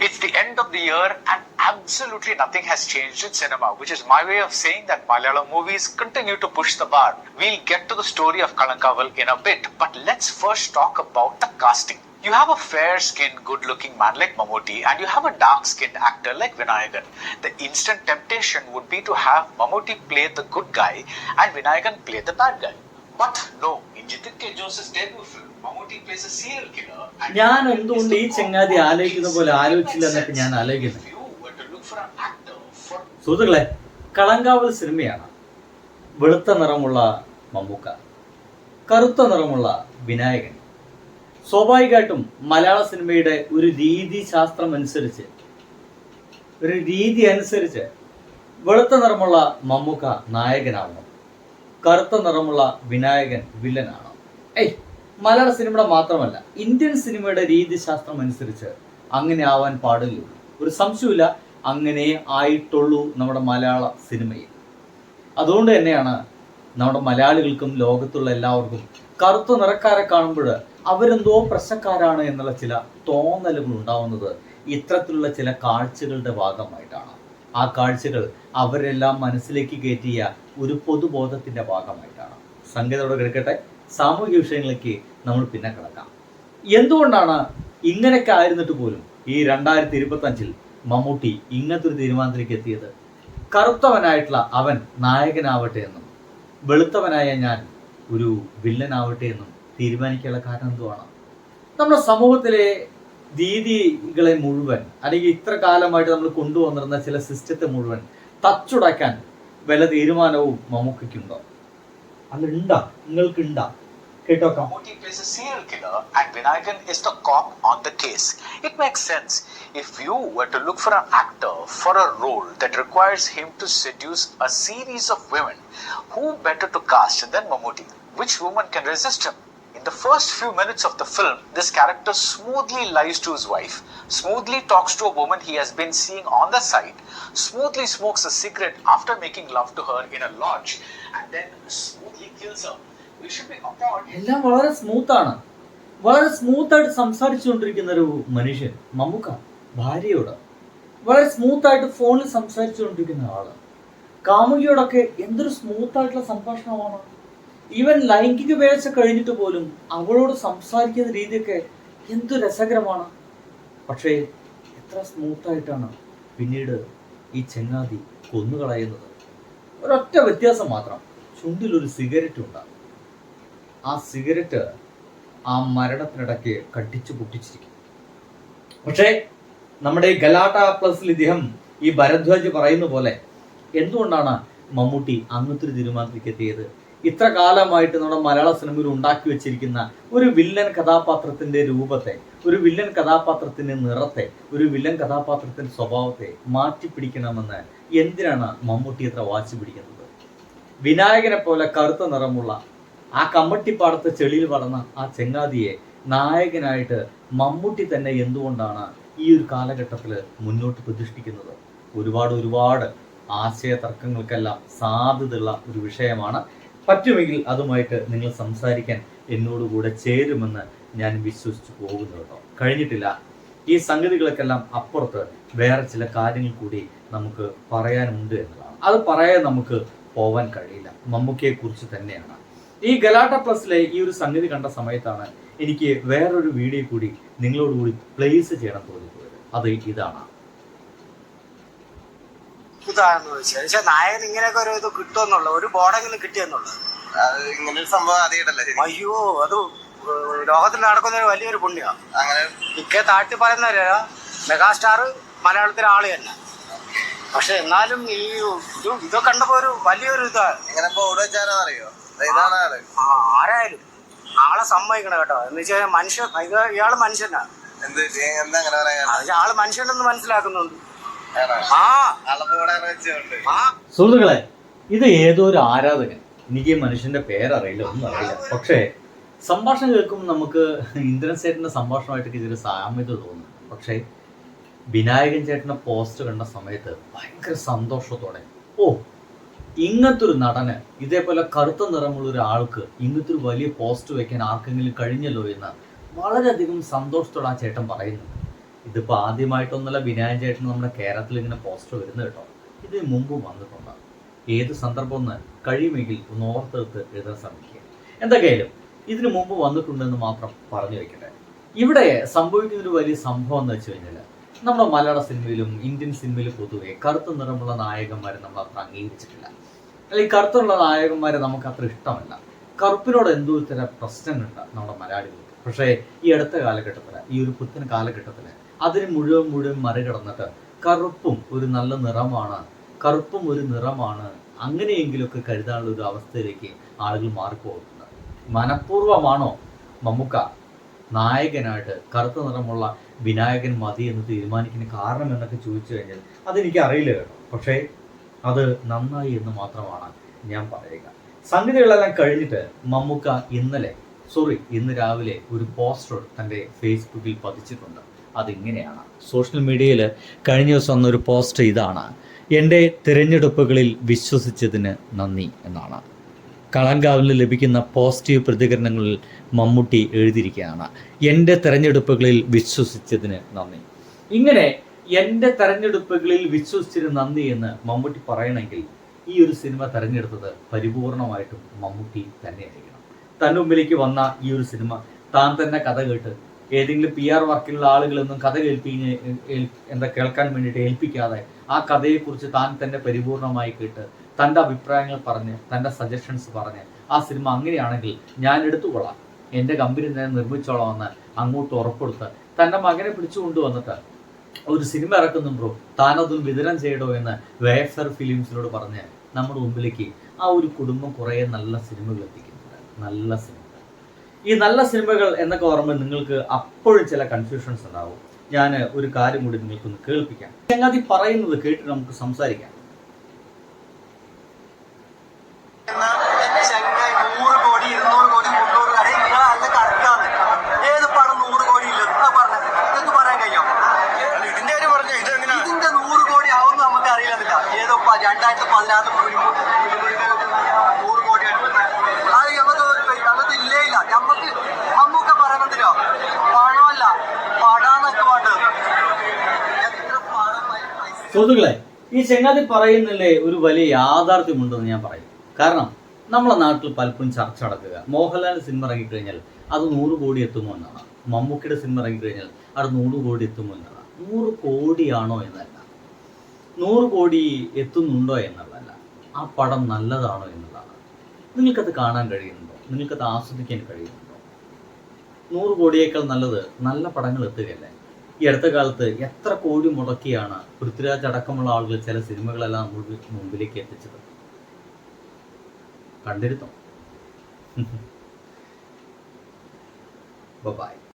It's the end of the year and absolutely nothing has changed in cinema, which is my way of saying that Malayalam movies continue to push the bar. We'll get to the story of Kalankaval in a bit, but let's first talk about the casting. You have a fair-skinned, good-looking man like Mammootty and you have a dark-skinned actor like Vinayagan. The instant temptation would be to have Mammootty play the good guy and Vinayagan play the bad guy. But no, in Jitin K. Joseph's debut film, ഞാൻ എന്തുകൊണ്ട് ഈ ചങ്ങാതി ആലോചിക്കുന്ന പോലെ ആലോചിച്ചില്ല എന്നൊക്കെ ഞാൻ ആലോചിക്കുന്നു. ആലോചിക്കുന്നത് സുഹൃത്തുക്കളെ കളങ്കാവൽ സിനിമയാണ്. വെളുത്ത നിറമുള്ള മമ്മൂക്ക കറുത്ത നിറമുള്ള വിനായകൻ. സ്വാഭാവികമായിട്ടും മലയാള സിനിമയുടെ ഒരു രീതി ശാസ്ത്രം അനുസരിച്ച് ഒരു രീതി അനുസരിച്ച് വെളുത്ത നിറമുള്ള മമ്മൂക്ക നായകനാവണം. കറുത്ത നിറമുള്ള വിനായകൻ വില്ലനാണ് ഏയ് മലയാള സിനിമയുടെ മാത്രമല്ല ഇന്ത്യൻ സിനിമയുടെ രീതിശാസ്ത്രം അനുസരിച്ച് അങ്ങനെ ആവാൻ പാടില്ല. ഒരു സംശയമില്ല അങ്ങനെ ആയിട്ടുള്ളൂ നമ്മുടെ മലയാള സിനിമയിൽ. അതുകൊണ്ട് തന്നെയാണ് നമ്മുടെ മലയാളികൾക്കും ലോകത്തുള്ള എല്ലാവർക്കും കറുത്ത നിറക്കാരെ കാണുമ്പോൾ അവരെന്തോ പ്രശ്നക്കാരാണ് എന്നുള്ള ചില തോന്നലുകൾ ഉണ്ടാവുന്നത്. ഇത്തരത്തിലുള്ള ചില കാഴ്ചകളുടെ ഭാഗമായിട്ടാണ്. ആ കാഴ്ചകൾ അവരെല്ലാം മനസ്സിലേക്ക് കയറ്റിയ ഒരു പൊതുബോധത്തിന്റെ ഭാഗമായിട്ടാണ്. സംഗീതത്തോടെ കിടക്കട്ടെ. സാമൂഹിക വിഷയങ്ങളിലേക്ക് നമ്മൾ പിന്നെ കിടക്കാം. എന്തുകൊണ്ടാണ് ഇങ്ങനെയൊക്കെ ആയിരുന്നിട്ട് പോലും ഈ രണ്ടായിരത്തി ഇരുപത്തി അഞ്ചിൽ മമ്മൂട്ടി ഇങ്ങനത്തെ ഒരു തീരുമാനത്തിലേക്ക് എത്തിയത്? കറുത്തവനായിട്ടുള്ള അവൻ നായകനാവട്ടെ എന്നും വെളുത്തവനായ ഞാൻ ഒരു വില്ലനാവട്ടെ എന്നും തീരുമാനിക്കാനുള്ള കാരണം എന്തുവാണ്? നമ്മുടെ സമൂഹത്തിലെ രീതികളെ മുഴുവൻ അല്ലെങ്കിൽ ഇത്ര കാലമായിട്ട് നമ്മൾ കൊണ്ടുവന്നിരുന്ന ചില സിസ്റ്റത്തെ മുഴുവൻ തച്ചുടയ്ക്കാൻ വല്ല തീരുമാനവും മമ്മൂക്കയ്ക്കുണ്ടോ? അതുണ്ടാ നിങ്ങൾക്ക് ഉണ്ടാ കേട്ടോക്കാം Mammootty plays a serial killer and Vinayagan is the cop on the case. It makes sense. If you were to look for an actor for a role that requires him to seduce a series of women, who better to cast than Mammootty? Which woman can resist him? The first few minutes of the film, this character smoothly lies to his wife, smoothly talks to a woman he has been seeing on the side, smoothly smokes a cigarette after making love to her in a lodge, and then smoothly kills her. We should be appalled എല്ലാം വളരെ സ്മൂത്താണ് വളരെ smooth ആയിട്ട് സംസാരിച്ചുകൊണ്ടിരിക്കുന്ന ഒരു മനുഷ്യൻ മമ്മൂക്ക ഭാര്യയോട് വളരെ smooth ആയിട്ട് ഫോണിൽ സംസാരിച്ചുകൊണ്ടിരിക്കുന്ന ആൾ കാമുകിയോടൊക്കെ എന്തൊരു സ്മൂത്ത് ആയിട്ടുള്ള സംഭാഷണമാണ് ഈവൻ ലൈംഗിക വേഴ്ച കഴിഞ്ഞിട്ട് പോലും അവളോട് സംസാരിക്കുന്ന രീതിയൊക്കെ എന്തു രസകരമാണ്. പക്ഷേ എത്ര സ്മൂത്തായിട്ടാണ് പിന്നീട് ഈ ചെങ്ങാതി കൊന്നുകളയുന്നത്. ഒരൊറ്റ വ്യത്യാസം മാത്രം. ചുണ്ടിലൊരു സിഗരറ്റ് ഉണ്ടാകും ആ സിഗരറ്റ് ആ മരണത്തിനിടയ്ക്ക് കട്ടിച്ചു പൊട്ടിച്ചിരിക്കും. പക്ഷേ നമ്മുടെ ഗലാട്ട പ്ലസിൽ ഇദ്ദേഹം ഈ ഭരദ്വാജ് പറയുന്ന പോലെ എന്തുകൊണ്ടാണ് മമ്മൂട്ടി അങ്ങനത്തെ ഒരു തീരുമാനത്തിലേക്ക് എത്തിയത്? ഇത്ര കാലമായിട്ട് നമ്മുടെ മലയാള സിനിമയിൽ ഉണ്ടാക്കി വെച്ചിരിക്കുന്ന ഒരു വില്ലൻ കഥാപാത്രത്തിന്റെ രൂപത്തെ ഒരു വില്ലൻ കഥാപാത്രത്തിന്റെ നിറത്തെ ഒരു വില്ലൻ കഥാപാത്രത്തിന്റെ സ്വഭാവത്തെ മാറ്റി മാറ്റിപ്പിടിക്കണമെന്ന് എന്തിനാണ് മമ്മൂട്ടി ഇത്ര വാശി പിടിക്കുന്നത്? വിനായകനെ പോലെ കറുത്ത നിറമുള്ള ആ കമ്മട്ടിപ്പാടത്തെ ചെളിയിൽ വളർന്ന ആ ചെങ്ങാതിയെ നായകനായിട്ട് മമ്മൂട്ടി തന്നെ എന്തുകൊണ്ടാണ് ഈ ഒരു കാലഘട്ടത്തിൽ മുന്നോട്ട് പ്രതിഷ്ഠിക്കുന്നത്? ഒരുപാട് ഒരുപാട് ആശയ തർക്കങ്ങൾക്കെല്ലാം സാധ്യതയുള്ള ഒരു വിഷയമാണ്. പറ്റുമെങ്കിൽ അതുമായിട്ട് നിങ്ങൾ സംസാരിക്കാൻ എന്നോട് കൂടെ ചേരുമെന്ന് ഞാൻ വിശ്വസിച്ചു പോകുന്നു കേട്ടോ. കഴിഞ്ഞിട്ടില്ല. ഈ സംഗതികൾക്കെല്ലാം അപ്പുറത്ത് വേറെ ചില കാര്യങ്ങൾ കൂടി നമുക്ക് പറയാനുണ്ട് എന്നതാണ്. അത് പറയാൻ നമുക്ക് പോവാൻ കഴിയില്ല. മമ്മൂക്കയെ കുറിച്ച് തന്നെയാണ്. ഈ ഗലാട്ട പ്ലസിലെ ഈ ഒരു സംഗതി കണ്ട സമയത്താണ് എനിക്ക് വേറൊരു വീഡിയോ കൂടി നിങ്ങളോട് കൂടി പ്ലേസ് ചെയ്യണം തോന്നിപ്പോയത്. അത് ഇതാണ്. ഇതാണെന്ന് വെച്ചാൽ. പക്ഷെ നായകൻ ഇങ്ങനെയൊക്കെ ഒരു ഇത് കിട്ടുമെന്നുള്ളത് ഒരു ബോർഡെങ്കിലും കിട്ടിയെന്നുള്ളത്. അത് ഇങ്ങനെ ഒരു സംഭവം ആദ്യമായിട്ടല്ലേ അയ്യോ അത് ലോകത്തിൽ നടക്കുന്ന ഒരു വലിയൊരു പുണ്യമാണ് അങ്ങനെ? മിക്ക താഴ്ത്തി പറയുന്നവരല്ല മെഗാസ്റ്റാർ മലയാളത്തിലെ ആൾ തന്നെ. പക്ഷെ എന്നാലും ഈ ഇത് ഇതൊക്കെ കണ്ടപ്പോ ഒരു വലിയൊരു ഇങ്ങനെ ബോർഡ് ഇതാണ് ആൾ. ആ, ആരായാലും ആളെ സമ്മതിക്കണം കേട്ടോ. എന്ന് വെച്ചാൽ മനുഷ്യൻ ഇത് ഇയാൾ മനുഷ്യനാ. എന്ത് എന്താ അങ്ങനെ പറയാ? ആൾ മനുഷ്യനെന്ന് മനസ്സിലാക്കുന്നുണ്ട്. സുഹൃത്തുക്കളെ ഇത് ഏതോ ഒരു ആരാധകൻ? എനിക്ക് മനുഷ്യന്റെ പേരറിയില്ല ഒന്നും അറിയില്ല. പക്ഷേ സംഭാഷണം കേൾക്കുമ്പോൾ നമുക്ക് ഇന്ദ്രൻ ചേട്ടന്റെ സംഭാഷണമായിട്ടൊക്കെ ഇതിൽ സാമ്യത തോന്നുന്നു പക്ഷേ വിനായകൻ ചേട്ടന്റെ പോസ്റ്റ് കണ്ട സമയത്ത് ഭയങ്കര സന്തോഷത്തോടെ ഓ ഇങ്ങനത്തെ ഒരു നടന് ഇതേപോലെ കറുത്ത നിറമുള്ള ഒരാൾക്ക് ഇങ്ങനത്തെ ഒരു വലിയ പോസ്റ്റ് വെക്കാൻ ആർക്കെങ്കിലും കഴിഞ്ഞല്ലോ എന്ന് വളരെയധികം സന്തോഷത്തോടെ ആ ചേട്ടൻ പറയുന്നു ഇതിപ്പോൾ ആദ്യമായിട്ടൊന്നുമല്ല വിനായക ചേട്ടൻ നമ്മുടെ കേരളത്തിൽ ഇങ്ങനെ പോസ്റ്റർ വരുന്നത് കേട്ടോ. ഇത് മുമ്പ് വന്നിട്ടുണ്ട്. ഏത് സന്ദർഭം ഒന്ന് കഴിയുമെങ്കിൽ ഒന്ന് ഓർത്തെടുത്ത് എഴുതാൻ ശ്രമിക്കുക. എന്തൊക്കെയായാലും ഇതിനു മുമ്പ് വന്നിട്ടുണ്ടെന്ന് മാത്രം പറഞ്ഞു വെക്കട്ടെ. ഇവിടെ സംഭവിക്കുന്ന ഒരു വലിയ സംഭവം എന്ന് വെച്ച് കഴിഞ്ഞാൽ നമ്മുടെ മലയാള സിനിമയിലും ഇന്ത്യൻ സിനിമയിലും പൊതുവെ കറുത്ത നിറമുള്ള നായകന്മാരെ നമ്മൾ അത്ര അംഗീകരിച്ചിട്ടില്ല. അല്ലെങ്കിൽ കറുത്തുള്ള നായകന്മാരെ നമുക്ക് അത്ര ഇഷ്ടമല്ല. കറുപ്പിനോട് എന്തോ ഇത്തരം പ്രശ്നങ്ങളുണ്ട് നമ്മുടെ മലയാളികൾക്ക്. പക്ഷേ ഈ അടുത്ത കാലഘട്ടത്തിൽ ഈ ഒരു പുത്തൻ കാലഘട്ടത്തിൽ അതിന് മുഴുവൻ മുഴുവൻ മറികടന്നിട്ട് കറുപ്പും ഒരു നല്ല നിറമാണ്. കറുപ്പും ഒരു നിറമാണ്. അങ്ങനെയെങ്കിലൊക്കെ കരുതാനുള്ള ഒരു അവസ്ഥയിലേക്ക് ആളുകൾ മാറിപ്പോകുന്നത് മനഃപൂർവമാണോ മമ്മുക്ക നായകനായിട്ട് കറുത്ത നിറമുള്ള വിനായകൻ മതി എന്ന് തീരുമാനിക്കുന്ന കാരണം എന്നൊക്കെ ചോദിച്ചു കഴിഞ്ഞാൽ അതെനിക്ക് അറിയില്ല കേട്ടോ. പക്ഷേ അത് നന്നായി എന്ന് മാത്രമാണ് ഞാൻ പറയുക. സംഗതികളെല്ലാം കഴിഞ്ഞിട്ട് മമ്മുക്ക ഇന്നലെ സോറി ഇന്ന് രാവിലെ ഒരു പോസ്റ്റർ തന്റെ ഫേസ്ബുക്കിൽ പതിച്ചിട്ടുണ്ട്. അതിങ്ങനെയാണ്. സോഷ്യൽ മീഡിയയിൽ കഴിഞ്ഞ ദിവസം വന്നൊരു പോസ്റ്റ് ഇതാണ്. എന്റെ തിരഞ്ഞെടുപ്പുകളിൽ വിശ്വസിച്ചതിന് നന്ദി എന്നാണ്. കളങ്കാവിൽ ലഭിക്കുന്ന പോസിറ്റീവ് പ്രതികരണങ്ങളിൽ മമ്മൂട്ടി എഴുതിയിരിക്കുകയാണ്. എന്റെ തെരഞ്ഞെടുപ്പുകളിൽ വിശ്വസിച്ചതിന് നന്ദി. ഇങ്ങനെ എന്റെ തെരഞ്ഞെടുപ്പുകളിൽ വിശ്വസിച്ചതിന് നന്ദി എന്ന് മമ്മൂട്ടി പറയണമെങ്കിൽ ഈ ഒരു സിനിമ തെരഞ്ഞെടുത്തത് പരിപൂർണമായിട്ടും മമ്മൂട്ടി തന്നെയായിരിക്കണം. തന്റെ മുമ്പിലേക്ക് വന്ന ഈ ഒരു സിനിമ താൻ തന്നെ കഥ കേട്ട് ഏതെങ്കിലും പി ആർ വർക്കിലുള്ള ആളുകളൊന്നും കഥ കേൾപ്പി എന്താ കേൾക്കാൻ വേണ്ടിയിട്ട് ഏൽപ്പിക്കാതെ ആ കഥയെക്കുറിച്ച് താൻ തന്നെ പരിപൂർണമായി കേട്ട് തന്റെ അഭിപ്രായങ്ങൾ പറഞ്ഞ് തന്റെ സജഷൻസ് പറഞ്ഞ് ആ സിനിമ അങ്ങനെയാണെങ്കിൽ ഞാൻ എടുത്തുകൊള്ളാം. എന്റെ കമ്പനി തന്നെ നിർമ്മിച്ചോളാമെന്ന് അങ്ങോട്ട് ഉറപ്പെടുത്ത് തന്റെ മകനെ പിടിച്ചു കൊണ്ടുവന്നിട്ട് ഒരു സിനിമ ഇറക്കുന്നു ബ്രോ താനതും വിതരണം ചെയ്യടോ എന്ന് വേഫർ ഫിലിംസിനോട് പറഞ്ഞ് നമ്മുടെ മുമ്പിലേക്ക് ആ ഒരു കുടുംബം കുറേ നല്ല സിനിമകൾ എത്തിക്കുന്നുണ്ട്. നല്ല സിനിമകൾ ഈ നല്ല സിനിമകൾ എന്നൊക്കെ ഓർമ്മ നിങ്ങൾക്ക് അപ്പോഴും ചില കൺഫ്യൂഷൻസ് ഉണ്ടാവും. ഞാൻ ഒരു കാര്യം കൂടി നിങ്ങൾക്കൊന്ന് കേൾപ്പിക്കാം. ചങ്ങാതി പറയുന്നത് കേട്ട് നമുക്ക് സംസാരിക്കാം ചെങ്ങായി നൂറ് കോടി ഇരുന്നൂറ് കോടി മുന്നൂറ് കോടി നിങ്ങൾ നല്ല കറക്കാന്ന് ഏത് പടം നൂറ് കോടി ഇല്ല എന്താ പറഞ്ഞത് നിങ്ങൾക്ക് പറയാൻ കഴിയോ ഇതിന്റെ കാര്യം പറഞ്ഞു ഇത് എങ്ങനെയാ ഇതിന്റെ നൂറ് കോടി ആവുമെന്ന് നമുക്ക് അറിയില്ല ഏതോ പ- രണ്ടായിരത്തി പതിനാറ് നൂറ് കോടി അത് നമുക്ക് ഞങ്ങൾക്ക് ഇല്ലേ ഇല്ല നമുക്ക് പറയാൻ പണമല്ല പടാന്നൊക്കെ എത്ര സുഹൃത്തുക്കളെ ഈ ചെങ്ങാതി പറയുന്നില്ലേ ഒരു വലിയ യാഥാർത്ഥ്യമുണ്ടെന്ന് ഞാൻ പറയും. കാരണം നമ്മളെ നാട്ടിൽ പലപ്പോഴും ചർച്ച നടക്കുക. മോഹൻലാൽ സിനിമ ഇറങ്ങിക്കഴിഞ്ഞാൽ അത് നൂറ് കോടി എത്തുമോ എന്നാണ്. മമ്മൂക്കിയുടെ സിനിമ ഇറങ്ങിക്കഴിഞ്ഞാൽ അത് നൂറ് കോടി എത്തുമോ എന്നാണ്. നൂറ് കോടിയാണോ എന്നല്ല. നൂറ് കോടി എത്തുന്നുണ്ടോ എന്നുള്ളതല്ല ആ പടം നല്ലതാണോ എന്നുള്ളതാണ് നിങ്ങൾക്കത് കാണാൻ കഴിയുന്നുണ്ടോ? നിങ്ങൾക്കത് ആസ്വദിക്കാൻ കഴിയുന്നുണ്ടോ? നൂറ് കോടിയേക്കാൾ നല്ലത് നല്ല പടങ്ങൾ എത്തുകയല്ലേ? ഈ അടുത്ത കാലത്ത് എത്ര കോടി മുടക്കിയാണ് പൃഥ്വിരാജ് അടക്കമുള്ള ആളുകൾ ചില സിനിമകളെല്ലാം നമ്മുടെ മുമ്പിലേക്ക് എത്തിച്ചത്? കണ്ടിരുന്നോ? ബൈ.